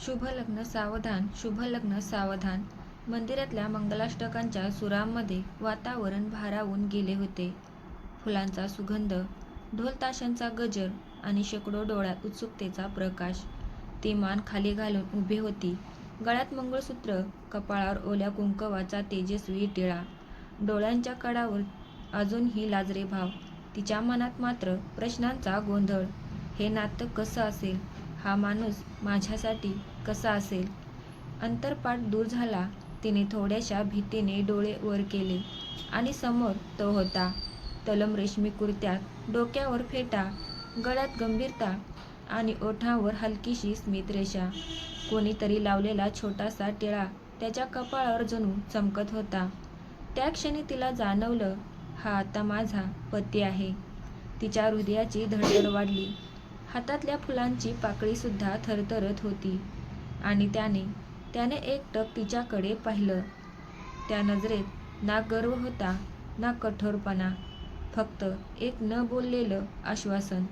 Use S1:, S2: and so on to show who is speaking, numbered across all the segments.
S1: शुभ लग्न सावधान शुभ लग्न सावधान. मंदिरातल्या मंगलाष्टकांच्या सुरांमध्ये वातावरण भारावून गेले होते. फुलांचा सुगंध ढोलताशांचा गजर आणि शेकडो डोळ्यात उत्सुकतेचा प्रकाश. ती मान खाली घालून उभी होती. गळ्यात मंगळसूत्र कपाळावर ओल्या कुंकवाचा तेजस्वी टिळा. डोळ्यांच्या कडावर अजूनही लाजरे भाव. तिच्या मनात मात्र प्रश्नांचा गोंधळ. हे नातं कसं असेल? हा माणूस माझ्यासाठी कसा असेल? अंतरपाठ दूर झाला तिने थोड्याशा भीतीने डोळे वर केले आणि समोर तो होता. तलम रेशमी कुर्त्यात डोक्यावर फेटा गळ्यात गंभीरता आणि ओठांवर हलकीशी स्मितरेषा. कोणीतरी लावलेला छोटासा टिळा त्याच्या कपाळावर जणू चमकत होता. त्या क्षणी तिला जाणवलं हा आता माझा पती आहे. तिच्या हृदयाची धडधड वाढली. हातातल्या फुलांची पाकळीसुद्धा थरथरत होती. आणि त्याने त्याने एकटक तिच्याकडे पाहिलं. त्या नजरेत ना गर्व होता ना कठोरपणा. फक्त एक न बोललेलं आश्वासन.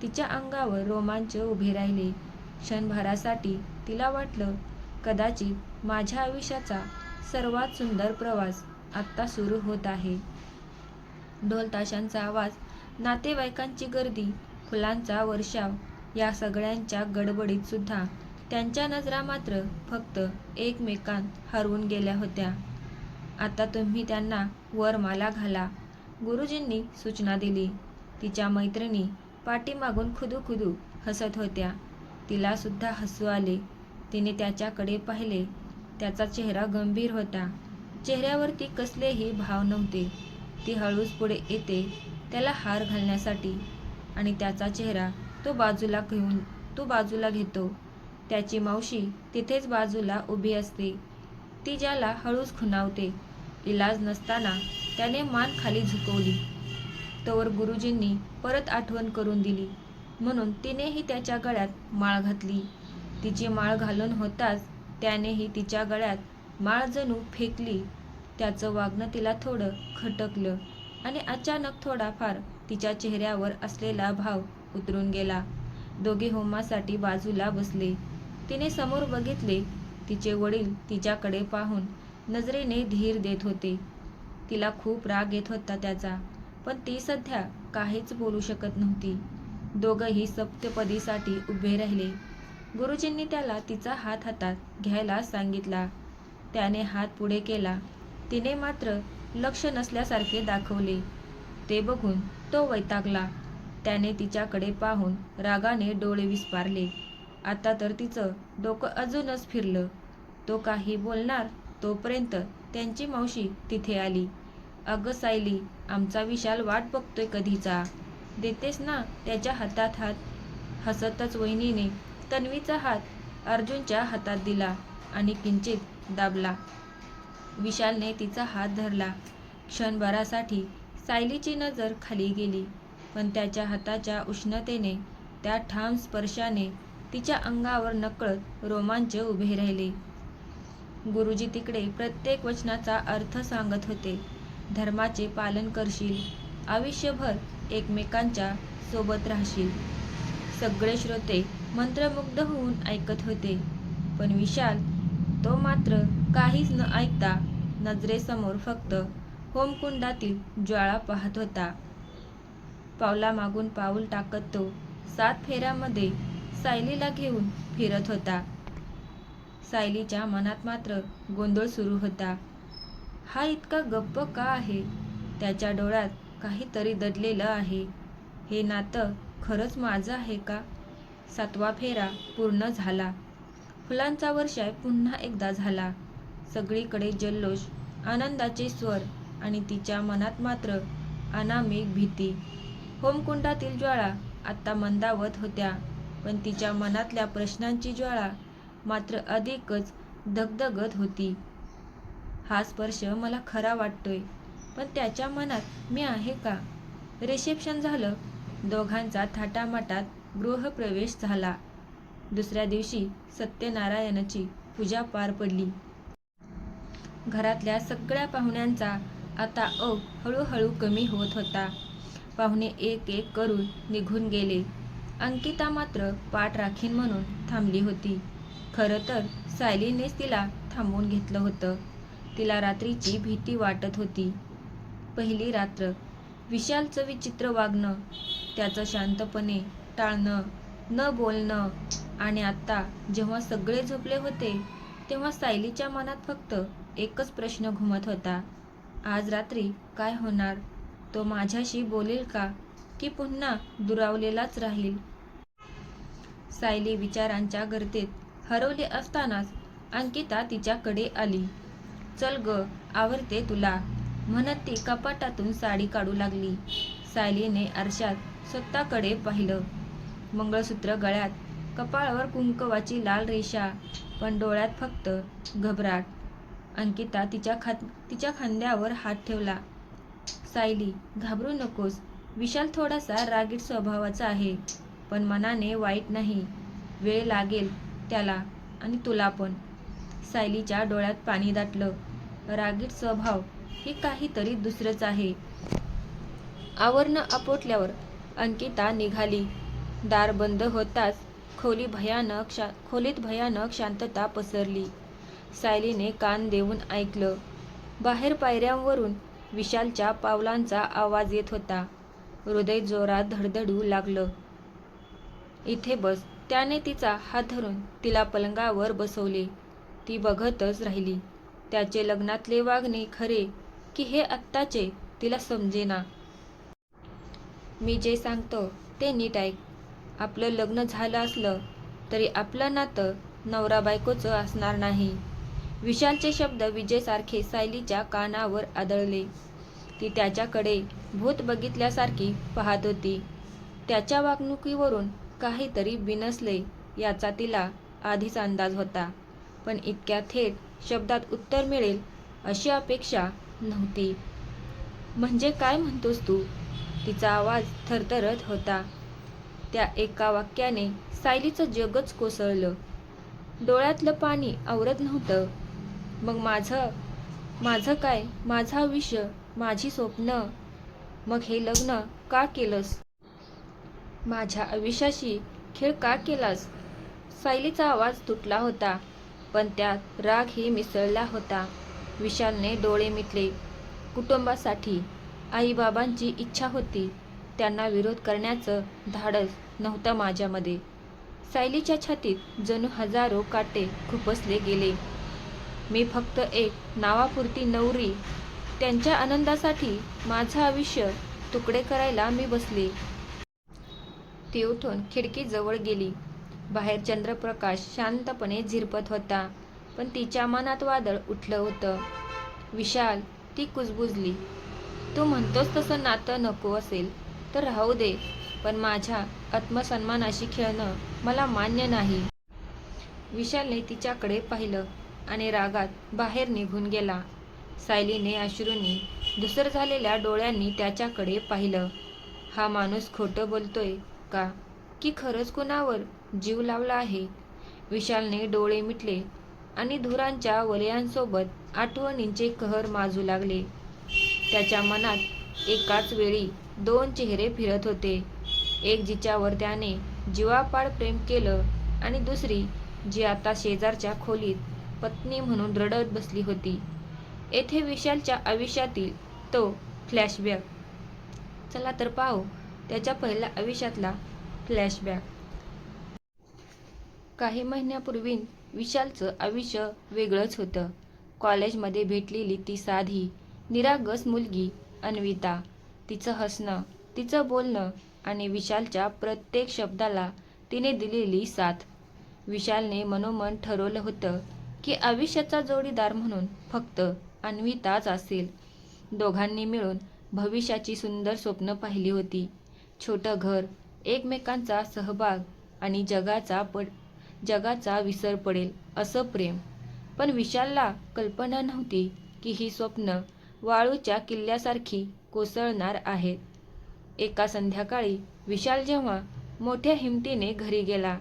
S1: तिच्या अंगावर रोमांच उभे राहिले. क्षणभरासाठी तिला वाटलं कदाचित माझ्या आयुष्याचा सर्वात सुंदर प्रवास आत्ता सुरू होत आहे. ढोलताशांचा आवाज नातेवाईकांची गर्दी फुलांचा वर्षाव या सगळ्यांच्या गडबडीत सुद्धा त्यांच्या नजरा मात्र फक्त एकमेकांत हरवून गेल्या होत्या. आता तुम्ही त्यांना वरमाला घाला. गुरुजींनी सूचना दिली. तिच्या मैत्रिणी पाठीमागून खुदू खुदू हसत होत्या. तिला सुद्धा हसू आले. तिने त्याच्याकडे पाहिले. त्याचा चेहरा गंभीर होता. चेहऱ्यावरती कसलेही भाव नव्हते. ती हळूच पुढे येते त्याला हार घालण्यासाठी. आणि त्याचा चेहरा तो बाजूला घेऊन तो बाजूला घेतो. त्याची मावशी तिथेच बाजूला उभी असते. ती ज्याला हळूच खुणावते. इलाज नसताना त्याने मान खाली झुकवली. तोवर गुरुजींनी परत आठवण करून दिली. म्हणून तिनेही त्याच्या गळ्यात माळ घातली. तिची माळ घालून होताच त्यानेही तिच्या गळ्यात माळ जणू फेकली. त्याचं वागणं तिला थोडं खटकलं आणि अचानक थोडाफार तिच्या चेहऱ्यावर असलेला भाव उतरून गेला. दोघे होमासाठी बाजूला बसले. तिने समोर बघितले. तिचे वडील तिच्याकडे पाहून नजरेने धीर देत होते. तिला खूप राग येत होता त्याचा पण ती सध्या काहीच बोलू शकत नव्हती. दोघंही सप्तपदीसाठी उभे राहिले. गुरुजींनी त्याला तिचा हात हातात घ्यायला सांगितला. त्याने हात पुढे केला. तिने मात्र लक्ष नसल्यासारखे दाखवले. ते बघून तो वैतागला. त्याने तिच्याकडे पाहून रागाने डोळे विस्पारले. आता तर तिचं डोकं अजूनच फिरलं. तो काही बोलणार तोपर्यंत त्यांची मावशी तिथे आली. अगं सायली आमचा विशाल वाट बघतोय कधीचा. देतेस ना त्याच्या हातात हात. हसतच वहिनीने तन्वीचा हात अर्जुनच्या हातात दिला आणि किंचित दाबला. विशालने तिचा हात धरला. क्षणभरासाठी सायलीची नजर खाली गेली पण त्याच्या हाताच्या उष्णतेने त्या ठाम स्पर्शाने तिच्या अंगावर नकळत रोमांच उभे राहिले. गुरुजी तिकडे प्रत्येक वचनाचा अर्थ सांगत होते. धर्माचे पालन करशील आयुष्यभर एकमेकांच्या सोबत राहशील. सगळे श्रोते मंत्रमुग्ध होऊन ऐकत होते. पण विशाल तो मात्र काहीच न ऐकता नजरेसमोर फक्त होमकुंडातील ज्वाळा पाहत होता. पावलामागून पाऊल टाकत तो सात फेऱ्यामध्ये सायलीला घेऊन फिरत होता. सायलीच्या मनात मात्र गोंधळ सुरू होता. हा इतका गप्प का आहे? त्याच्या डोळ्यात काहीतरी दडलेलं आहे. हे नातं खरंच माझं आहे का? सातवा फेरा पूर्ण झाला. फुलांचा वर्षाय पुन्हा एकदा झाला. सगळीकडे जल्लोष आनंदाचे स्वर आणि तिच्या मनात मात्र अनामिक भीती. होमकुंडातील ज्वाळा आत्ता मंदावत होत्या. पण तिच्या मनातल्या प्रश्नांची ज्वाळा मात्र अधिकच धगधगत होती. हा स्पर्श मला खरा वाटतोय पण त्याच्या मनात मी आहे का? रिसेप्शन झालं. दोघांचा थाटामाटात गृहप्रवेश झाला. दुसऱ्या दिवशी सत्यनारायणाची पूजा पार पडली. घरातल्या सगळ्या पाहुण्यांचा आता ओघ हळूहळू कमी होत होता. पाहुणे एक एक करून निघून गेले. अंकिता मात्र पाठ राखीन म्हणून थांबली होती. खरं तर सायलीनेच तिला थांबवून घेतलं होतं. तिला रात्रीची भीती वाटत होती. पहिली रात्र विशालचं विचित्र वागणं त्याचं शांतपणे टाळणं न बोलणं आणि आत्ता जेव्हा सगळे झोपले होते तेव्हा सायलीच्या मनात फक्त एकच प्रश्न घुमत होता. आज रात्री काय होणार? तो माझ्याशी बोलेल का? की पुन्हा दुरावलेलाच राहील? सायली विचारांच्या गर्तेत हरवली असतानाच अंकिता तिच्याकडे आली. चल ग आवडते तुला. म्हणत ती कपाटातून साडी काढू लागली. सायलीने आरशात स्वतःकडे पाहिलं. मंगळसूत्र गळ्यात कपाळावर कुंकवाची लाल रेषा पण डोळ्यात फक्त घबराट. अंकिता तिच्या खा तिच्या खांद्यावर हात ठेवला. सायली घाबरू नकोस. विशाल थोडासा रागीट स्वभावाचा आहे. पण मनाने वाईट नाही. वेळ लागेल त्याला आणि तुला पण. सायलीच्या डोळ्यात पाणी दाटलं. रागीट स्वभाव हे काहीतरी दुसरंच आहे. आवरणं आपटल्यावर अंकिता निघाली. दार बंद होताच खोली भयानक शा खोलीत भयानक शांतता पसरली. सायलीने कान देऊन ऐकलं. बाहेर पायऱ्यांवरून विशालच्या पावलांचा आवाज येत होता. हृदय जोरात धडधडू लागलं. इथे बस. त्याने तिचा हात धरून तिला पलंगावर बसवले. ती बघतच राहिली. त्याचे लग्नातले वागणे खरे की हे आत्ताचे तिला समजेना. मी जे सांगतो ते नीट ऐक. आपलं लग्न झालं असलं तरी आपलं नातं नवरा बायकोचं असणार नाही. विशालचे शब्द विजेसारखे सायलीच्या कानावर आदळले. ती त्याच्याकडे भूत बघितल्यासारखी पाहत होती. त्याच्या वागणुकीवरून काहीतरी बिनसले याचा तिला आधीच अंदाज होता. पण इतक्या थेट शब्दात उत्तर मिळेल अशी अपेक्षा नव्हती. म्हणजे काय म्हणतोस तू? तिचा आवाज थरथरत होता. त्या एका वाक्याने सायलीचं जगच कोसळलं. डोळ्यातलं पाणी आवरत नव्हतं. मग माझं माझं काय? माझं आयुष्य? माझी स्वप्न? मग हे लग्न का केलंस? माझ्या आयुष्याशी खेळ का केलास? सायलीचा आवाज तुटला होता पण त्यात रागही मिसळला होता. विशालने डोळे मिटले. कुटुंबासाठी आईबाबांची इच्छा होती. त्यांना विरोध करण्याचं धाडस नव्हतं माझ्यामध्ये. सायलीच्या छातीत जणू हजारो काटे खुपसले गेले. मी फक्त एक नावापुरती नवरी. त्यांच्या आनंदासाठी माझं आयुष्य तुकडे करायला मी बसले. ती उठून खिडकीजवळ गेली. बाहेर चंद्रप्रकाश शांतपणे झिरपत होता पण तिच्या मनात वादळ उठलं होतं. विशाल ती कुजबुजली. तू म्हणतोस तसं नातं नको असेल तर राहू दे पण माझ्या आत्मसन्मानाशी खेळणं मला मान्य नाही. विशालने तिच्याकडे पाहिलं आणि रागात बाहेर निघून गेला. सायलीने अश्रूंनी धुसर झालेल्या डोळ्यांनी त्याच्याकडे पाहिलं. हा माणूस खोटं बोलतोय का की खरंच कुणावर जीव लावला आहे? विशालने डोळे मिटले आणि धुरांच्या वलयांसोबत आठवणींचे कहर माजू लागले. त्याच्या मनात एकाच वेळी दोन चेहरे फिरत होते. एक जिच्यावर त्याने जीवापाड प्रेम केलं आणि दुसरी जी आता शेजारच्या खोलीत पत्नी म्हणून रडत बसली होती. येथे विशालच्या आयुष्यातील तो फ्लॅशबॅक. चला तर पाहू. त्याच्या पहिल्या आयुष्यातला फ्लॅशबॅक काही महिन्यापूर्वी विशालचं आयुष्य वेगळंच होतं. कॉलेजमध्ये भेटलेली ती साधी निरागस मुलगी अन्विता. तिचं हसणं तिचं बोलणं आणि विशालच्या प्रत्येक शब्दाला तिने दिलेली साथ. विशालने मनोमन ठरवलं होतं की आयुष्याचा जोडीदार म्हणून फक्त अन्विताच असेल. दोघांनी मिळून भविष्याची सुंदर स्वप्न पाहिली होती. छोटं घर एकमेकांचा सहभाग आणि जगाचा पड जगाचा विसर पडेल असं प्रेम. पण विशालला कल्पना नव्हती की ही स्वप्न वाळूच्या किल्ल्यासारखी कोसळणार आहेत. एका संध्याकाळी विशाल जेव्हा मोठ्या हिमतीने घरी गेला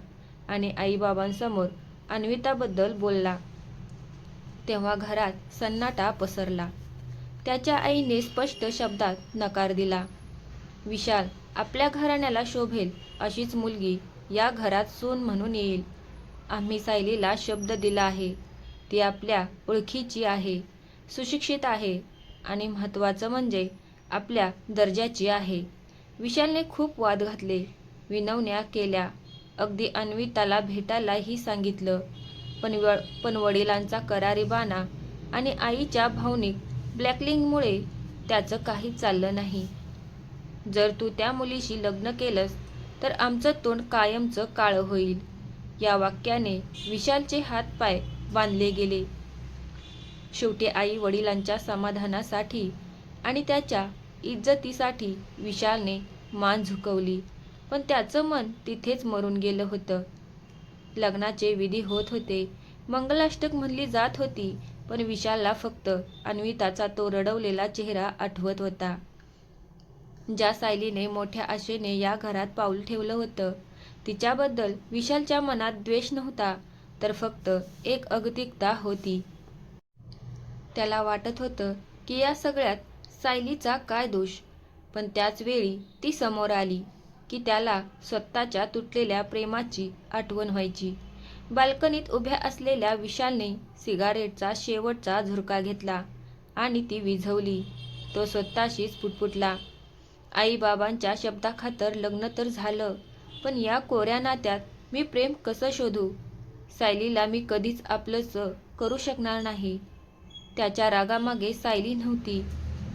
S1: आणि आईबाबांसमोर अन्विताबद्दल बोलला तेव्हा घरात सन्नाटा पसरला. त्याच्या आईने स्पष्ट शब्दात नकार दिला. विशाल आपल्या घराण्याला शोभेल अशीच मुलगी या घरात सून म्हणून येईल. आम्ही सायलीला शब्द दिला आहे. ती आपल्या ओळखीची आहे सुशिक्षित आहे आणि महत्त्वाचं म्हणजे आपल्या दर्जाची आहे. विशालने खूप वाद घातले विनवण्या केल्या. अगदी अन्विताला भेटायलाही सांगितलं. पण व पण वडिलांचा करारी बाणा आणि आईच्या भावनिक ब्लॅकलिंगमुळे त्याचं काही चाललं नाही. जर तू त्या मुलीशी लग्न केलंस तर आमचं तोंड कायमचं काळं होईल. या वाक्याने विशालचे हातपाय बांधले गेले. शेवटी आई वडिलांच्या समाधानासाठी आणि त्याच्या इज्जतीसाठी विशालने मान झुकवली पण त्याचं मन तिथेच मरून गेलं होतं. लग्नाचे विधी होत होते. मंगलाष्टक म्हणली जात होती पण विशालला फक्त अन्विताचा तो रडवलेला चेहरा आठवत होता. ज्या सायलीने मोठ्या आशेने या घरात पाऊल ठेवलं होतं तिच्याबद्दल विशालच्या मनात द्वेष नव्हता तर फक्त एक अगतिकता होती. त्याला वाटत होतं की या सगळ्यात सायलीचा काय दोष पण त्याच वेळी ती समोर आली की त्याला स्वतःच्या तुटलेल्या प्रेमाची आठवण व्हायची. बाल्कनीत उभ्या असलेल्या विशालने सिगारेटचा शेवटचा झुरका घेतला आणि ती विझवली. तो स्वतःशीच पुटपुटला आईबाबांच्या शब्दाखातर लग्न तर झालं पण या कोऱ्या नात्यात मी प्रेम कसं शोधू? सायलीला मी कधीच आपलंसं करू शकणार नाही. त्याच्या रागामागे सायली नव्हती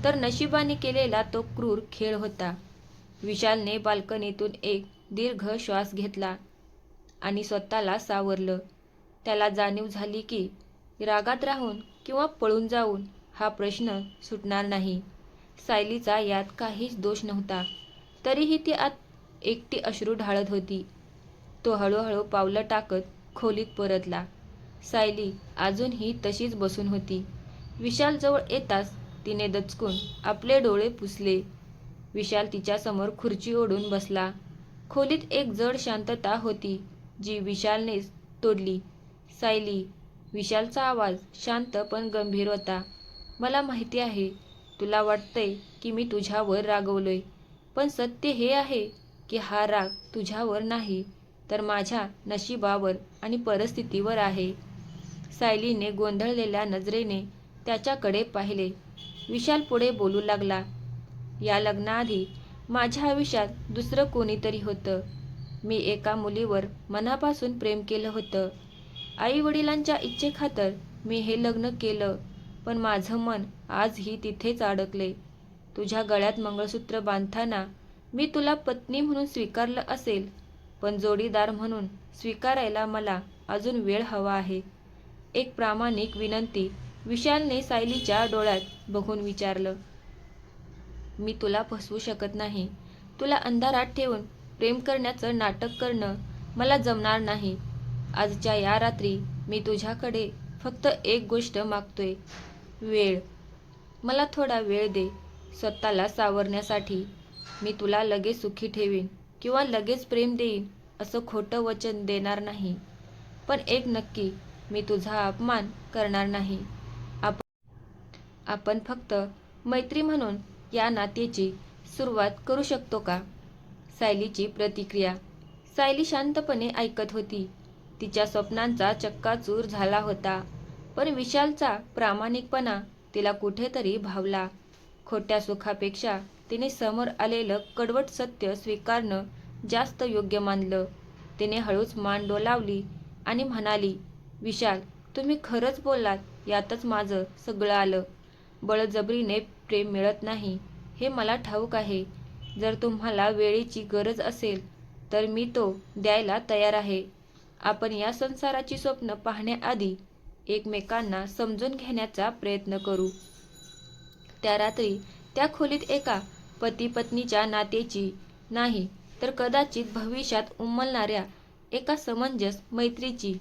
S1: तर नशिबाने केलेला तो क्रूर खेळ होता. विशालने बाल्कनीतून एक दीर्घ श्वास घेतला आणि स्वतःला सावरलं. त्याला जाणीव झाली की रागात राहून किंवा पळून जाऊन हा प्रश्न सुटणार नाही. सायलीचा यात काहीच दोष नव्हता. तरीही ती आत एकटी अश्रू ढाळत होती. तो हळूहळू पावलं टाकत खोलीत परतला. सायली अजूनही तशीच बसून होती. विशाल जवळ येताच तिने दचकून आपले डोळे पुसले. विशाल तिच्यासमोर खुर्ची ओढून बसला. खोलीत एक जड शांतता होती जी विशालनेच तोडली. सायली विशालचा आवाज शांत पण गंभीर होता. मला माहिती आहे तुला वाटतंय की मी तुझ्यावर रागवलोय पण सत्य हे आहे की हा राग तुझ्यावर नाही तर माझ्या नशिबावर आणि परिस्थितीवर आहे. सायलीने गोंधळलेल्या नजरेने त्याच्याकडे पाहिले. विशाल पुढे बोलू लागला. या लग्नाआधी माझ्या आयुष्यात दुसरं कोणीतरी होतं. मी एका मुलीवर मनापासून प्रेम केलं होतं. आई वडिलांच्या इच्छेखातर मी हे लग्न केलं. पण माझं मन आजही तिथेच अडकले. तुझ्या गळ्यात मंगळसूत्र बांधताना मी तुला पत्नी म्हणून स्वीकारलं असेल पण जोडीदार म्हणून स्वीकारायला मला अजून वेळ हवा आहे. एक प्रामाणिक विनंती विशालने सायलीच्या डोळ्यात बघून विचारलं. मी तुला फसवू शकत नाही. तुला अंधारात ठेवून प्रेम करण्याचं नाटक करणं मला जमणार नाही. आजच्या या रात्री मी तुझ्याकडे फक्त एक गोष्ट मागतोय. वेळ. मला थोडा वेळ दे. स्वतःला सावरण्यासाठी मी तुला लगेच सुखी ठेवीन किंवा लगेच प्रेम देईन असं खोटं वचन देणार नाही. पण एक नक्की मी तुझा अपमान करणार नाही. आपण आपण फक्त मैत्री म्हणून या नातेची सुरुवात करू शकतो का? सायलीची प्रतिक्रिया. सायली शांतपणे ऐकत होती. तिच्या स्वप्नांचा चक्काचूर झाला होता. पण विशालचा प्रामाणिकपणा तिला कुठेतरी भावला. खोट्या सुखापेक्षा तिने समोर आलेलं कडवट सत्य स्वीकारणं जास्त योग्य मानलं. तिने हळूच मान डोलावली आणि म्हणाली विशाल तुम्ही खरंच बोललात यातच माझं सगळं आलं. बळजबरीने प्रेम मिळत नाही हे मला ठाऊक आहे. जर तुम्हाला वेळेची गरज असेल तर मी तो द्यायला तयार आहे. आपण या संसाराची स्वप्न पाहण्याआधी एकमेकांना समजून घेण्याचा प्रयत्न करू. त्या रात्री त्या खोलीत एका पती पत्नीच्या नातेची नाही तर कदाचित भविष्यात उमलणाऱ्या एका समंजस मैत्रीची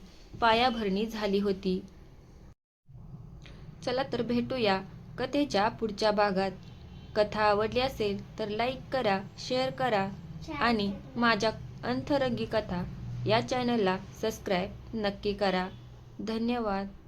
S1: पायाभरणी झाली होती. चला तर भेटूया कथेच्या पुढच्या भागात. कथा आवडली असेल तर लाईक करा शेअर करा आणि माझ्या अंतरंगी कथा या चॅनलला सबस्क्राईब नक्की करा. धन्यवाद.